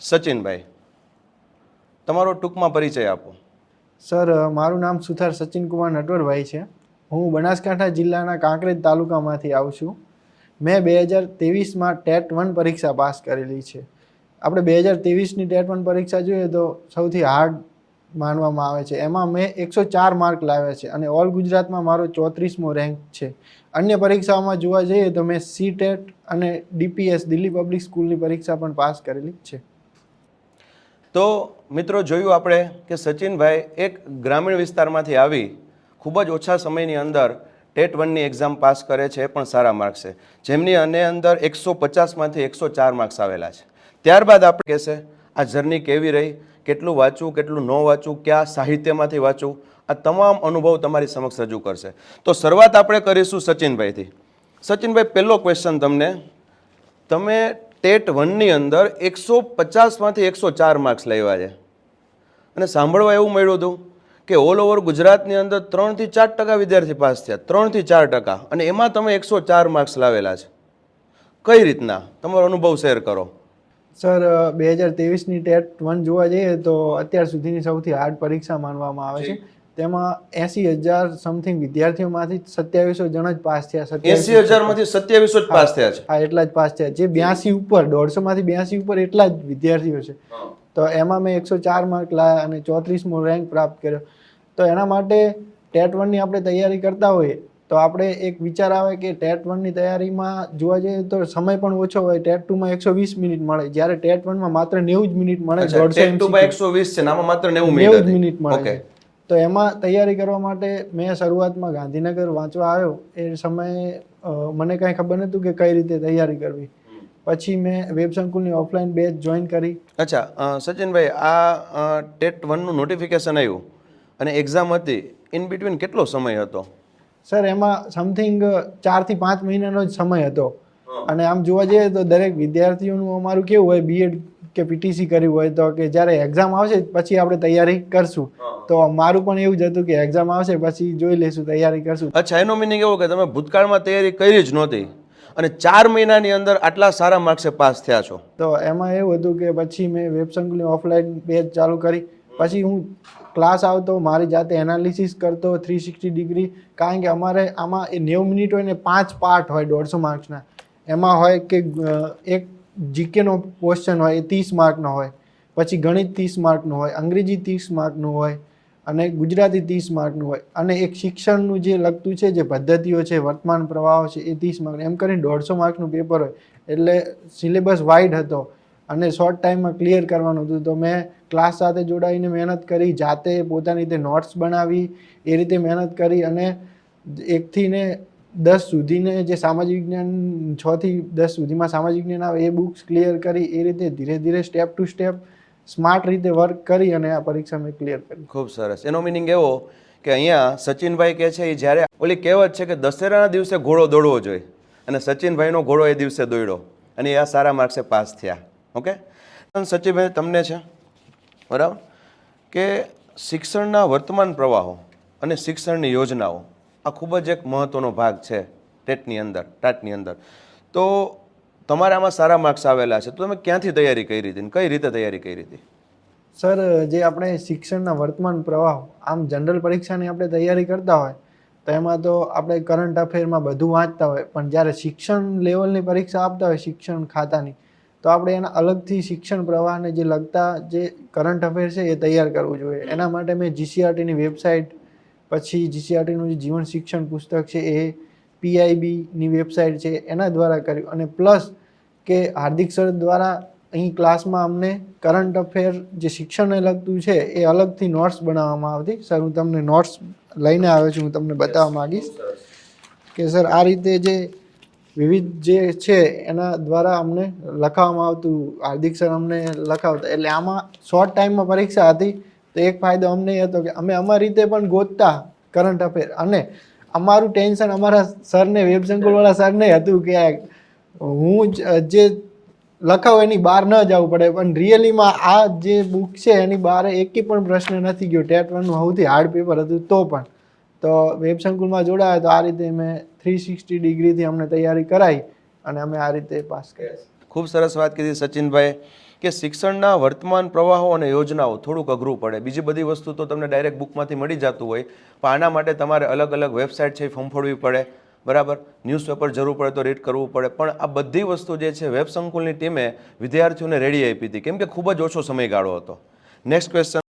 સચિનભાઈ, તમારો ટૂંકમાં પરિચય આપો. સર મારું નામ સુથાર સચિન કુમાર નટવરભાઈ છે. હું બનાસકાંઠા જિલ્લાના કાંકરેજ તાલુકામાંથી આવું છું. મેં બે હજાર ત્રેવીસમાં ટેટ વન પરીક્ષા પાસ કરેલી છે. આપણે બે હજાર ત્રેવીસની ટેટ વન પરીક્ષા જોઈએ તો સૌથી હાર્ડ માનવામાં આવે છે. એમાં મેં એકસો ચાર માર્ક લાવ્યા છે અને ઓલ ગુજરાતમાં મારો ચોત્રીસમો રેન્ક છે. અન્ય પરીક્ષાઓમાં જોવા જઈએ તો મેં સી ટેટ અને ડીપીએસ, દિલ્હી પબ્લિક સ્કૂલની પરીક્ષા પણ પાસ કરેલી છે. તો મિત્રો જોયું આપણે કે સચિનભાઈ એક ગ્રામીણ વિસ્તારમાંથી આવી ખૂબ જ ઓછા સમયની અંદર ટેટ વનની એક્ઝામ પાસ કરે છે, એ પણ સારા માર્ક્સ છે. જેમની અને અંદર એકસો પચાસમાંથી એકસો ચાર માર્ક્સ આવેલા છે. ત્યારબાદ આપણે કહેશે, આ જર્ની કેવી રહી? કેટલું વાંચવું, કેટલું ન વાંચવું, કયા સાહિત્યમાંથી વાંચવું? આ તમામ અનુભવ તમારી સમક્ષ રજૂ કરશે. તો શરૂઆત આપણે કરીશું સચિનભાઈથી. સચિનભાઈ, પહેલો ક્વેશ્ચન તમને. તમે ટેટ વનની અંદર એકસો પચાસમાંથી એકસો ચાર માર્ક્સ લેવા છે. અને સાંભળવા એવું મળ્યું હતું કે ઓલ ઓવર ગુજરાતની અંદર ત્રણથી ચાર ટકા વિદ્યાર્થી પાસ થયા ત્રણથી ચાર ટકા. અને એમાં તમે એકસો ચાર માર્ક્સ લાવેલા છે. કઈ રીતના? તમારો અનુભવ શેર કરો. સર બે હજાર ત્રેવીસની ટેટ વન જોવા જઈએ તો અત્યાર સુધીની સૌથી હાર્ડ પરીક્ષા માનવામાં આવે છે. તેમાં એસી હજાર સમથિંગ વિદ્યાર્થીઓમાંથી સત્યાવીસો જણ જ પાસ થયા એસી હજારમાંથી સત્યાવીસો જ પાસ થયા છે. હા એટલા જ પાસ થયા. જે બ્યાસી ઉપર દોઢસો માંથી બ્યાસી ઉપર એટલા જ વિદ્યાર્થીઓ છે. તો એમાં મેં એકસો ચાર માર્ક લાયા અને ચોત્રીસમો રેન્ક પ્રાપ્ત કર્યો. તો એના માટે ટેટ વનની આપણે તૈયારી કરતા હોઈએ તો આપણે એક વિચાર આવે કે ટેટ વનની તૈયારીમાં જોવા જઈએ તો સમય પણ ઓછો હોય ટેટ ટુમાં એકસો વીસ મિનિટ મળે. જ્યારે ટેટ વનમાં માત્ર નેવું જ મિનિટ મળે દોઢસો એકસો વીસ છે નામાં માત્ર નેવું મિનિટ મળે. તો એમાં તૈયારી કરવા માટે મેં શરૂઆતમાં ગાંધીનગર વાંચવા આવ્યો. એ સમયે મને કાંઈ ખબર નહોતું કે કઈ રીતે તૈયારી કરવી. પછી મેં વેબ સંકુલની ઓફલાઈન બેચ જોઈન કરી. અચ્છા સચિનભાઈ આ ટેટ વનનું નોટિફિકેશન આવ્યું અને એક્ઝામ હતી. ઇન બિટવીન કેટલો સમય હતો? સર એમાં સમથિંગ ચારથી પાંચ મહિનાનો જ સમય હતો. અને આમ જોવા જઈએ તો દરેક વિદ્યાર્થીઓનું અમારું કેવું હોય બીએડ કે પીટીસી કર્યું હોય તો કે જ્યારે એક્ઝામ આવશે પછી આપણે તૈયારી કરશું. તો મારું પણ એવું જ હતું કે એક્ઝામ આવશે પછી જોઈ લઈશું તૈયારી કરશું. અચ્છા એનો મિનિંગ એવો કે તમે ભૂતકાળમાં તૈયારી કરી જ નહોતી અને ચાર મહિનાની અંદર આટલા સારા માર્ક્સે પાસ થયા છો. તો એમાં એવું હતું કે પછી મેં વેબ સંકુલની ઓફલાઈન બેચ ચાલુ કરી. પછી હું ક્લાસ આવતો મારી જાતે એનાલિસિસ કરતો થ્રી સિક્સટી ડિગ્રી કારણ કે અમારે આમાં એ નેવું મિનિટ હોય ને પાંચ પાર્ટ હોય દોઢસો માર્ક્સના એમાં હોય કે એક જીકેનો ક્વેશ્ચન હોય, એ ત્રીસ માર્કનો હોય, પછી ગણિત ત્રીસ માર્કનું હોય, અંગ્રેજી ત્રીસ માર્કનું હોય અને ગુજરાતી ત્રીસ માર્કનું હોય. અને એક શિક્ષણનું જે લગતું છે, જે પદ્ધતિઓ છે, વર્તમાન પ્રવાહો છે, એ ત્રીસ માર્ક. એમ કરીને દોઢસો માર્કનું પેપર હોય. એટલે સિલેબસ વાઇડ હતો અને શોર્ટ ટાઈમમાં ક્લિયર કરવાનું હતું. તો મેં ક્લાસ સાથે જોડાઈને મહેનત કરી, જાતે પોતાની રીતે નોટ્સ બનાવી, એ રીતે મહેનત કરી અને એકથી ને દસ સુધીને જે સામાજિક વિજ્ઞાન છ થી દસ સુધીમાં સામાજિક વિજ્ઞાન આવે એ બુક્સ ક્લિયર કરી એ રીતે ધીરે ધીરે સ્ટેપ ટુ સ્ટેપ સ્માર્ટ રીતે વર્ક કરી અને આ પરીક્ષા મેં ક્લિયર કરી. ખૂબ સરસ. એનો મિનિંગ એવો કે અહીંયા સચિનભાઈ કહે છે એ જ્યારે ઓલી કહેવત છે કે દશેરાના દિવસે ઘોડો દોડવો જોઈએ અને સચિનભાઈનો ઘોડો એ દિવસે દોડ્યો અને આ સારા માર્ક્સે પાસ થયા. ઓકે? સચિનભાઈ, તમને છે? બરાબર? કે શિક્ષણના વર્તમાન પ્રવાહો અને શિક્ષણની યોજનાઓ આ ખૂબ જ એક મહત્ત્વનો ભાગ છે ટેટની અંદર, ટાટની અંદર. તો તમારે આમાં સારા માર્ક્સ આવેલા છે. તો તમે ક્યાંથી તૈયારી કરી હતી કઈ રીતે તૈયારી કરી હતી? સર, જે આપણે શિક્ષણના વર્તમાન પ્રવાહ, આમ જનરલ પરીક્ષાની આપણે તૈયારી કરતા હોય, તો એમાં તો આપણે કરંટ અફેરમાં બધું વાંચતા હોય, પણ જ્યારે શિક્ષણ લેવલની પરીક્ષા આપતા હોય, શિક્ષણ ખાતાની, તો આપણે એના અલગથી શિક્ષણ પ્રવાહને જે લગતા જે કરંટ અફેર છે એ તૈયાર કરવું જોઈએ. એના માટે મેં જીસીઆરટીની વેબસાઇટ પછી જીસીઆરટીનું જે જીવન શિક્ષણ પુસ્તક છે એ પીઆઈબીની વેબસાઇટ છે એના દ્વારા કર્યું. અને પ્લસ કે હાર્દિક સર દ્વારા અહીં ક્લાસમાં અમને કરંટ અફેર જે શિક્ષણને લગતું છે એ અલગથી નોટ્સ બનાવવામાં આવતી. સર હું તમને નોટ્સ લઈને આવ્યો છું હું તમને બતાવવા માંગીશ કે સર આ રીતે જે વિવિધ જે છે એના દ્વારા અમને લખાવવામાં આવતું. હાર્દિક સર અમને લખાવતા. એટલે આમાં શોર્ટ ટાઈમમાં પરીક્ષા હતી. તો એક ફાયદો અમને હતો કે અમે અમારી રીતે પણ ગોતતા કરંટ અફેર અને અમારું ટેન્શન અમારા સરને વેબ સંકુલવાળા સરને હતું કે હું જ, જે લખાવ એની બહાર ન જવું પડે. પણ રિયલીમાં આ જે બુક છે એની બહાર એકી પણ પ્રશ્ન નથી ગયો. ટેટ વનનું સૌથી હાર્ડ પેપર હતું તો પણ. તો વેબ સંકુલમાં જોડાયા તો આ રીતે મેં થ્રી સિક્સટી ડિગ્રીથી અમને તૈયારી કરાવી અને અમે આ રીતે પાસ કર્યા. ખૂબ સરસ વાત કીધી સચિનભાઈ કે શિક્ષણના વર્તમાન પ્રવાહો અને યોજનાઓ થોડુંક અઘરું પડે. બીજી બધી વસ્તુ તો તમને ડાયરેક્ટ બુકમાંથી મળી જતું હોય, પણ આના માટે તમારે અલગ અલગ વેબસાઇટ છે એ ફંફોડવી પડે. બરાબર? ન્યૂઝપેપર જરૂર પડે તો રીડ કરવું પડે. પણ આ બધી વસ્તુ જે છે વેબ સંકુલની ટીમે વિદ્યાર્થીઓને રેડી આપી હતી. કેમ કે ખૂબ જ ઓછો સમયગાળો હતો. Next question